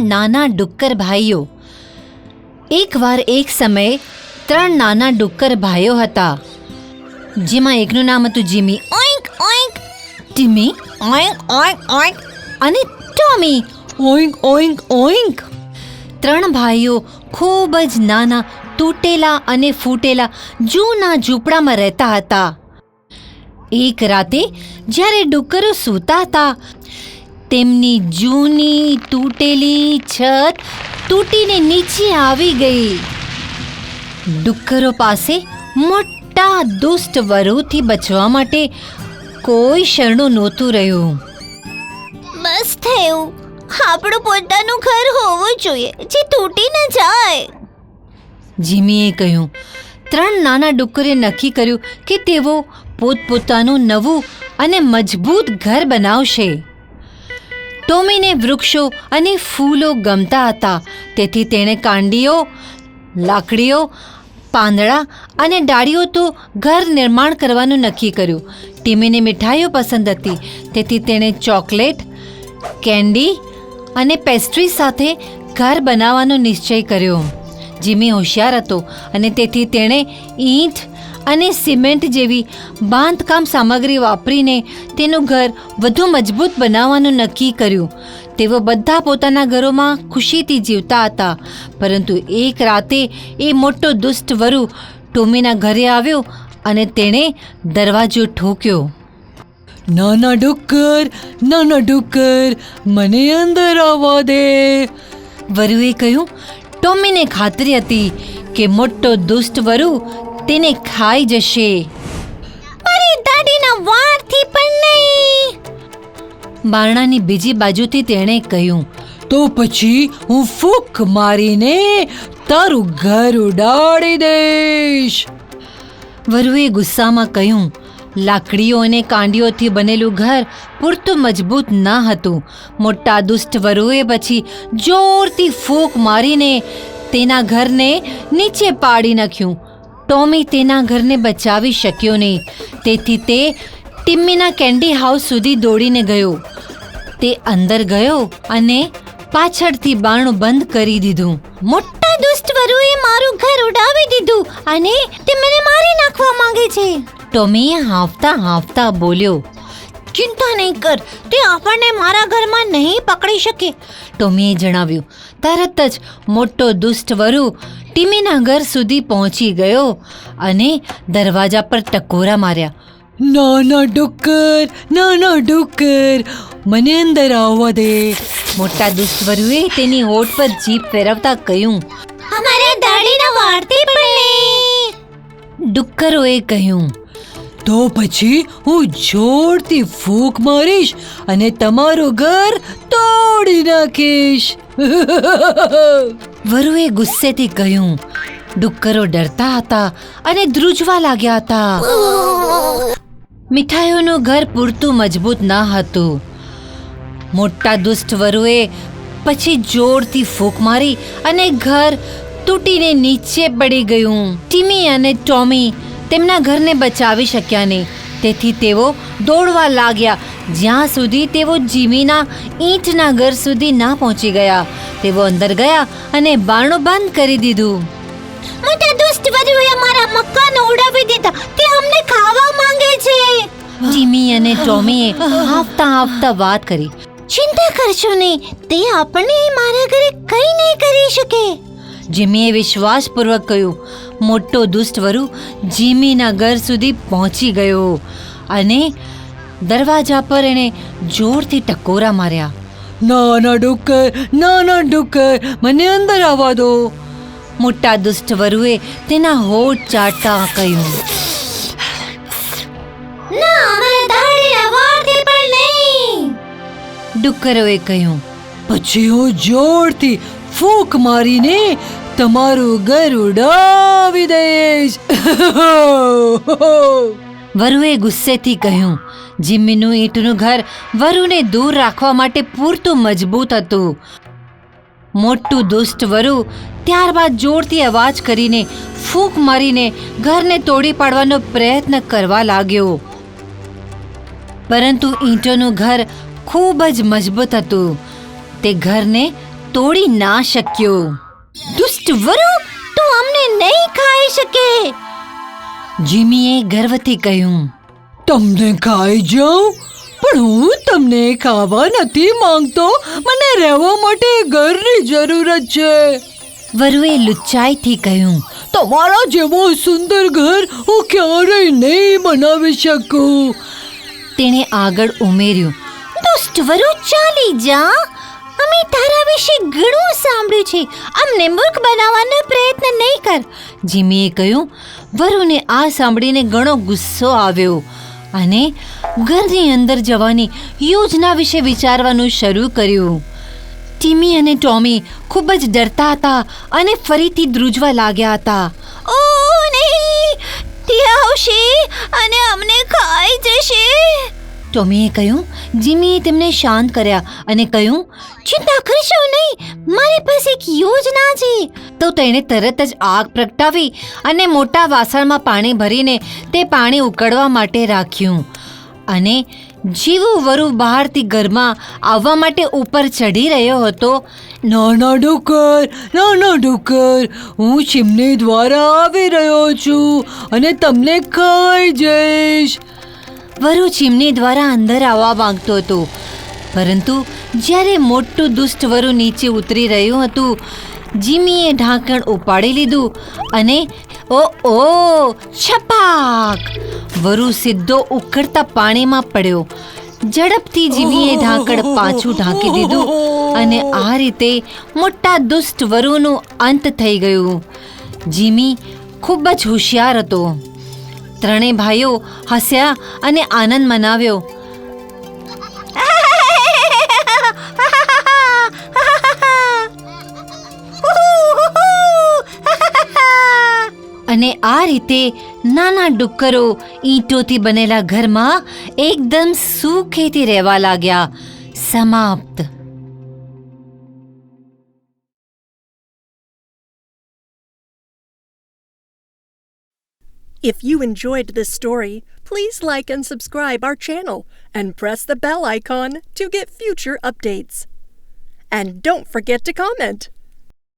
નાના ડુક્કર ભાઈઓ. એકવાર એક સમયે ત્રણ નાના ડુક્કર ભાઈઓ હતા. જેમાં એકનું નામ હતું જીમી. ઓઈંક ઓઈંક. ટીમી, ઓઈંક ઓઈંક ઓઈંક. અને ટોમી. ઓઈંક ઓઈંક ઓઈંક. ત્રણ ભાઈઓ ખૂબ જ નાના, તૂટેલા અને ફૂટેલા જૂના ઝૂંપડામાં રહેતા હતા. એક રાતે જ્યારે ડુક્કરો સૂતા હતા તેમની જૂની તૂટેલી છત તૂટીને નીચે આવી ગઈ. ડુક્કરો પાસે મોટા દુષ્ટ વરુથી બચવા માટે કોઈ શરણું નહોતું રહ્યું. બસ થયું. આપણું પોતાનું ઘર હોવું જોઈએ જે તૂટી ન જાય. જીમીએ કહ્યું ત્રણ નાના ડુક્કરે નક્કી કર્યું કે તેઓ પોતપોતાનું નવું અને મજબૂત ઘર બનાવશે. ટોમીને વૃક્ષો અને ફૂલો ગમતા હતા. તેથી તેણે કાંડીઓ, લાકડીઓ, પાંદડા અને ડાળીઓ તો ઘર નિર્માણ કરવાનું નક્કી કર્યું. ટીમીને મીઠાઈઓ પસંદ હતી. તેથી તેણે ચોકલેટ, કેન્ડી અને પેસ્ટ્રી સાથે ઘર બનાવવાનો નિશ્ચય કર્યો. જીમી હોશિયાર હતો અને તેથી તેણે ઈંટ અને સિમેન્ટ જેવી બાંધકામ સામગ્રી વાપરીને તેનું ઘર વધુ મજબૂત બનાવવાનું નક્કી કર્યું. તેઓ બધા પોતાના ઘરોમાં ખુશીથી જીવતા હતા, પરંતુ એક રાતે એ મોટો દુષ્ટ વરુ ટોમીના ઘરે આવ્યો અને તેણે દરવાજો ઠોક્યો. નાના ડુક્કર નાના ડુક્કર, મને અંદર આવવા દે. વરુએ કહ્યું, ટોમીને ખાતરી હતી કે મોટો દુષ્ટ વરુ તેને ખાઈ જશે. અરે દાદીના વારથી પણ નહીં. બારણાની બીજી બાજુથી તેણે કહ્યું, તો પછી હું ફૂક મારીને તારું ઘર ઉડાડી દઈશ. વરુએ ગુસ્સામાં કહ્યું, લાકડીઓ અને કાંડીઓથી બનેલું ઘર પૂરતું મજબૂત ન હતું. મોટા દુષ્ટ વરુએ પછી જોરથી ફૂંક મારીને તેના ઘરને નીચે પાડી નાખ્યું. ટોમી તેના ઘરને બચાવી શક્યો નહીં. તેથી તે ટિમ્મીના કેન્ડી હાઉસ સુધી દોડીને ગયો. તે અંદર ગયો અને પાછળથી બારણું બંધ કરી દીધું. મોટા દુષ્ટ વરુએ મારું ઘર ઉડાવી દીધું અને તે મને મારી નાખવા માંગે છે. ટોમીએ હાંફતા હાંફતા બોલ્યો, ચિંતા નહીં કર, તે આપણને મારા ઘરમાં નહીં પકડી શકે. ટોમીએ જણાવ્યું તરત જ મોટો દુષ્ટ વરુ ટીમીના ઘર સુધી પહોંચી ગયો અને દરવાજા પર ટકોરા માર્યા. નાના ડુક્કર નાના ડુક્કર, મને અંદર આવવા દે. મોટા દુષ્ટ વરુએ તેની હોઠ પર જીભ ફેરવતા કહ્યું, અમારા દાડીના વારથી પડે ડુક્કરોએ કહ્યું, તો પછી હું જોરથી ફૂંક મારીશ અને તમારું ઘર તોડી નાખીશ. વરુએ ગુસ્સેથી કહ્યું ડુક્કરો ડરતા હતા અને ધ્રુજવા લાગ્યા હતા. મીઠાઈઓનું ઘર પૂરતું મજબૂત ન હતું. મોટા દુષ્ટ વરુએ પછી જોરથી ફૂંક મારી અને ઘર તૂટીને નીચે પડી ગયું. ટીમી અને ટોમી તેમના ઘરને બચાવી શક્યા નહીં. તેથી તેઓ દોડવા લાગ્યા. જ્યાં સુધી તેઓ જીમીના ઈંટના ઘર સુધી ના પહોંચી ગયા તેઓ અંદર ગયા અને બારણું બંધ કરી દીધું. મોટા દુષ્ટ વરુએ અમારા મકાન ઉડાવી દીધા. તે અમને ખાવા માંગે છે. જીમી અને ટોમીએ હાફતા હાફતા વાત કરી. ચિંતા કરશો નહીં. તે આપણને મારા ઘરે કંઈ નહીં કરી શકે. જીમીએ વિશ્વાસપૂર્વક કહ્યું મોટો દુષ્ટ વરુ જીમીના ઘર સુધી પહોંચી ગયો અને દરવાજા પર એણે જોરથી ટકોરા માર્યા. નાના ડુક્કર નાના ડુક્કર મને અંદર આવવા દો. મોટા દુષ્ટ વરુએ તેના હોઠ ચાટતા કહ્યું. ના ડુક્કરોએ કહ્યું. પછી હું જોરથી ફૂંક મારીને તમારું ઘર ઉડાવી દઈશ વરુએ ગુસ્સેથી કહ્યું જીમીનું ઈંટનું ઘર વરુને દૂર રાખવા માટે પૂરતું મજબૂત હતું. મોટું દુષ્ટ વરુ ત્યારબાદ જોરથી અવાજ કરીને ફૂંક મારીને ઘરને તોડી પાડવાનો પ્રયત્ન કરવા લાગ્યો. પરંતુ ઈંટોનું ઘર ખૂબ જ મજબૂત હતું. તે ઘરને તોડી ના શક્યો. વરુ તું અમને નહીં ખાઈ શકે. જીમીએ ગર્વથી કહ્યું તમને ખાઈ જાઉં? પણ હું તમને ખાવા નથી માંગતો. મને રહેવા માટે ઘરની જરૂરત છે. વરુએ લુચ્ચાઈથી કહ્યું તમારા જેવો સુંદર ઘર હું ક્યારેય નહીં બનાવી શકું. તેણે આગળ ઉમેર્યું દુષ્ટ વરુ ચાલી જા. અમે તારા વિશે ઘણું સાંભળ્યું છે. અમને મૂર્ખ બનાવવાનો પ્રયત્ન નહીં કર. જીમીએ કહ્યું, વરુને આ સાંભળીને ઘણો ગુસ્સો આવ્યો. અને ઘરની અંદર જવાની યોજના વિશે વિચારવાનું શરૂ કર્યું. ટીમી અને ટોમી ખૂબ જ ડરતા હતા અને ફરીથી ધ્રુજવા લાગ્યા હતા. ઓ નહીં, તે આવશે અને અમને ખાઈ જશે. ટોમીએ કહ્યું, જીમીએ તેમને શાંત કર્યા અને કહ્યું ચિંતા કરશો નહીં. મારી પાસે એક યોજના છે. તો તેણે તરત જ આગ પ્રગટાવી અને મોટા વાસણમાં પાણી ભરીને તે પાણી ઉકળવા માટે રાખ્યું. અને જેવું વરુ બહારથી ઘરમાં આવવા માટે ઉપર ચડી રહ્યો હતો. નાના ડુક્કર નાના ડુક્કર હું ચીમની દ્વારા આવી રહ્યો છું અને તમને ખાઈ જઈશ. વરુ ચીમની દ્વારા અંદર આવવા માંગતો હતો. પરંતુ જ્યારે મોટું દુષ્ટ વરુ નીચે ઉતરી રહ્યું હતું, જીમીએ ઢાંકણ ઉપાડી લીધું અને ઓ ઓ છપાક! વરુ સીધો ઉકળતા પાણીમાં પડ્યો. ઝડપથી જીમીએ ઢાંકણ પાછું ઢાંકી દીધું અને આ રીતે મોટા દુષ્ટ વરુનું અંત થઈ ગયું. જીમી ખૂબ જ હોશિયાર હતો. ત્રણેય ભાઈઓ હસ્યા અને આનંદ મનાવ્યો. અને આ રીતે નાના ડુક્કરો ઈંટોથી બનેલા ઘરમાં એકદમ સુખેથી રહેવા લાગ્યા સમાપ્ત If you enjoyed this story, please like and subscribe our channel and press the bell icon to get future updates. And don't forget to comment.